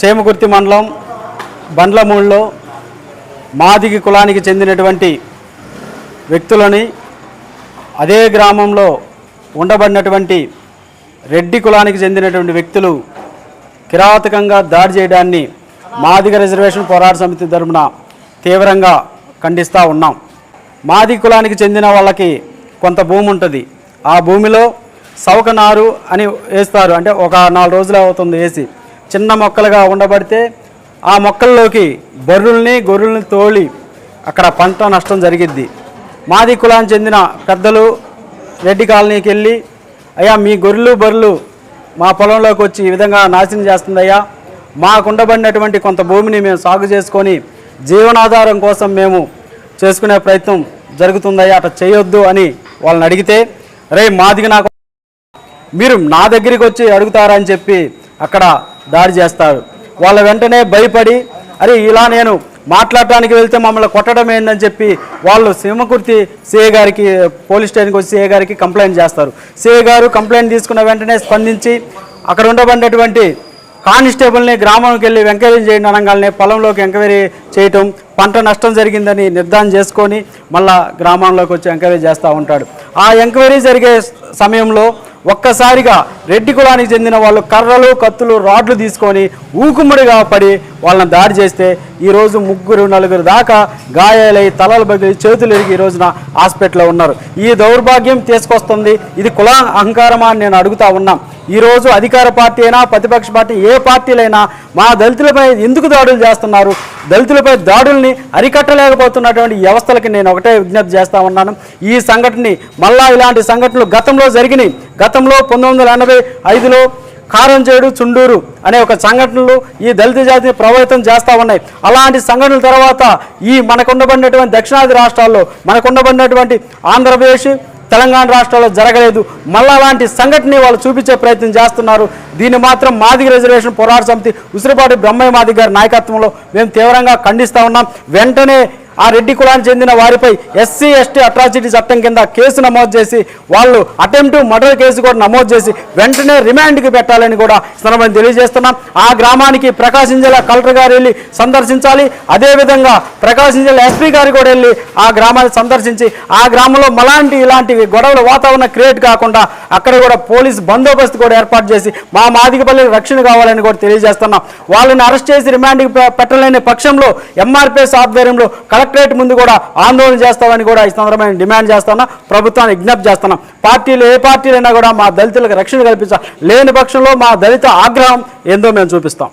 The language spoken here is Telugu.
చేమకుర్తి మండలం బండ్లమూళ్ళలో మాదిగి కులానికి చెందినటువంటి వ్యక్తులని అదే గ్రామంలో ఉండబడినటువంటి రెడ్డి కులానికి చెందినటువంటి వ్యక్తులు కిరాతకంగా దాడి చేయడాన్ని మాదిగ రిజర్వేషన్ పోరాట సమితి తరఫున తీవ్రంగా ఖండిస్తూ ఉన్నాం. మాది కులానికి చెందిన వాళ్ళకి కొంత భూమి ఉంటుంది. ఆ భూమిలో సౌకనారు అని వేస్తారు. అంటే ఒక నాలుగు రోజులు అవుతుంది వేసి. చిన్న మొక్కలుగా ఉండబడితే ఆ మొక్కల్లోకి బర్రుల్ని గొర్రెల్ని తోలి అక్కడ పంట నష్టం జరిగిద్ది. మాది కులానికి చెందిన పెద్దలు రెడ్డి కాలనీకి వెళ్ళి అయ్యా మీ గొర్రెలు బర్రెలు మా పొలంలోకి వచ్చి ఈ విధంగా నాశనం చేస్తుందయ్యా మాకు ఉండబడినటువంటి కొంత భూమిని మేము సాగు చేసుకొని జీవనాధారం కోసం మేము చేసుకునే ప్రయత్నం జరుగుతుందయ్యా. అట్లా చేయొద్దు అని వాళ్ళని అడిగితే రే మాదికి నాకు మీరు నా దగ్గరికి వచ్చి అడుగుతారని చెప్పి అక్కడ దాడి చేస్తారు. వాళ్ళ వెంటనే భయపడి అరే ఇలా నేను మాట్లాడటానికి వెళ్తే మమ్మల్ని కొట్టడం ఏందని చెప్పి వాళ్ళు సింహకుర్తి సిఏ గారికి పోలీస్ స్టేషన్కి వచ్చి సిఏ గారికి కంప్లైంట్ చేస్తారు. సిఏ గారు కంప్లైంట్ తీసుకున్న వెంటనే స్పందించి అక్కడ ఉండబడినటువంటి కానిస్టేబుల్ని గ్రామంకి వెళ్ళి ఎంక్వైరీ చేయడం అనగానే పొలంలోకి ఎంక్వైరీ చేయటం పంట నష్టం జరిగిందని నిర్ధారణ చేసుకొని మళ్ళా గ్రామంలోకి వచ్చి ఎంక్వైరీ చేస్తూ ఉంటాడు. ఆ ఎంక్వైరీ జరిగే సమయంలో ఒక్కసారిగా రెడ్డి కులానికి చెందిన వాళ్ళు కర్రలు కత్తులు రాడ్లు తీసుకొని ఊకుముడిగా పడి వాళ్ళని దాడి చేస్తే ఈరోజు ముగ్గురు నలుగురు దాకా గాయాలై తలలు బగిలి చేతులు ఎరిగి ఈ రోజున హాస్పిటల్లో ఉన్నారు. ఈ దౌర్భాగ్యం తీసుకొస్తుంది. ఇది కుల అహంకారమా అని నేను అడుగుతా ఉన్నాం. ఈరోజు అధికార పార్టీ అయినా ప్రతిపక్ష పార్టీ ఏ పార్టీలైనా మా దళితులపై ఎందుకు దాడులు చేస్తున్నారు? దళితులపై దాడుల్ని అరికట్టలేకపోతున్నటువంటి వ్యవస్థలకి నేను ఒకటే విజ్ఞప్తి చేస్తా ఉన్నాను. ఈ సంఘటనని మళ్ళా ఇలాంటి సంఘటనలు గతంలో జరిగినాయి. గతంలో పంతొమ్మిది ఇరవై ఐదులో కారంచేడు చుండూరు అనే ఒక సంఘటనలు ఈ దళిత జాతిని ప్రభావితం చేస్తూ ఉన్నాయి. అలాంటి సంఘటనల తర్వాత ఈ మనకుండబడినటువంటి దక్షిణాది రాష్ట్రాల్లో మనకుండబడినటువంటి ఆంధ్రప్రదేశ్ తెలంగాణ రాష్ట్రాల్లో జరగలేదు. మళ్ళీ అలాంటి సంఘటనని వాళ్ళు చూపించే ప్రయత్నం చేస్తున్నారు. దీన్ని మాత్రం మాదిగ రిజర్వేషన్ పోరాట సమితి ఉసిరిపాటి బ్రహ్మయ్య మాదిగ గారి నాయకత్వంలో మేము తీవ్రంగా ఖండిస్తూ ఉన్నాం. వెంటనే ఆ రెడ్డి కులానికి చెందిన వారిపై ఎస్సీ ఎస్టీ అట్రాసిటీ చట్టం కింద కేసు నమోదు చేసి వాళ్ళు అటెంప్ట్ మర్డర్ కేసు కూడా నమోదు చేసి వెంటనే రిమాండ్కి పెట్టాలని కూడా సందర్భం తెలియజేస్తున్నాం. ఆ గ్రామానికి ప్రకాశం జిల్లా కలెక్టర్ గారు వెళ్ళి సందర్శించాలి. అదేవిధంగా ప్రకాశం జిల్లా ఎస్పీ గారు కూడా వెళ్ళి ఆ గ్రామాన్ని సందర్శించి ఆ గ్రామంలో మలాంటి ఇలాంటి గొడవల వాతావరణం క్రియేట్ కాకుండా అక్కడ కూడా పోలీస్ బందోబస్తు కూడా ఏర్పాటు చేసి మా మాదిగపల్లి రక్షణ కావాలని కూడా తెలియజేస్తున్నాం. వాళ్ళని అరెస్ట్ చేసి రిమాండ్కి పెట్టలేని పక్షంలో ఎంఆర్పీఎస్ ఆధ్వర్యంలో కలెక్టరేట్ ముందు కూడా ఆందోళన చేస్తామని కూడా ఈ సందర్భంగా డిమాండ్ చేస్తున్నా. ప్రభుత్వాన్ని విజ్ఞప్తి చేస్తున్నాం. పార్టీలు ఏ పార్టీలైనా కూడా మా దళితులకు రక్షణ కల్పించాలి లేని పక్షంలో మా దళిత ఆగ్రహం ఏందో మేము చూపిస్తాం.